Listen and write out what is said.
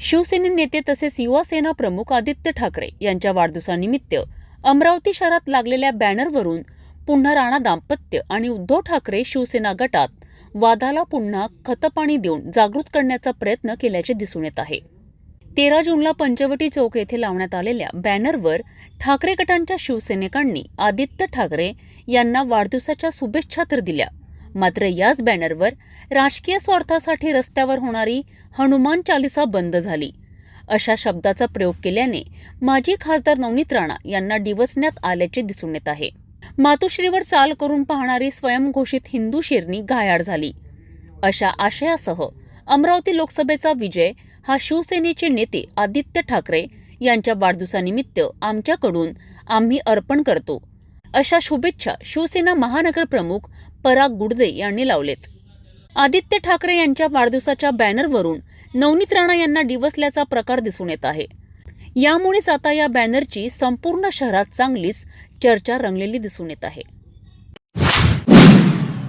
शिवसेने नेते तसेच युवासेना प्रमुख आदित्य ठाकरे यांच्या वाढदिवसानिमित्त अमरावती शहरात लागलेल्या बॅनरवरून पुन्हा राणा दाम्पत्य आणि उद्धव ठाकरे शिवसेना गटात वादाला पुन्हा खतपाणी देऊन जागृत करण्याचा प्रयत्न केल्याचे दिसून येत आहे. तेरा जूनला पंचवटी चौक येथे लावण्यात आलेल्या बॅनरवर ठाकरे गटांच्या शिवसेनेकांनी आदित्य ठाकरे यांना वाढदिवसाच्या शुभेच्छा तर दिल्या मात्र याच बॅनरवर राजकीय स्वार्थासाठी रस्त्यावर होणारी हनुमान चालिसा बंद झाली. अशा शब्दाचा प्रयोग केल्याने माजी खासदार नवनीत राणा यांना डिवचण्यात आल्याचे दिसून येत आहे. मातोश्रीवर चाल करून पाहणारी स्वयंघोषित हिंदू शेरणी घायाळ झाली. अशा आशयासह अमरावती लोकसभेचा विजय हा शिवसेनेचे नेते आदित्य ठाकरे यांच्या वाढदिवसानिमित्त आमच्याकडून आम्ही अर्पण करतो. अशा शुभेच्छा शिवसेना महानगर प्रमुख पराग गुडदे यांनी लावलेत. आदित्य ठाकरे यांच्या वाढदिवसाच्या बॅनरवरून नवनीत राणा यांना डिवसल्याचा प्रकार दिसून येत आहे. यामुळेच आता या बॅनरची संपूर्ण शहरात चांगलीच चर्चा रंगलेली दिसून येत आहे.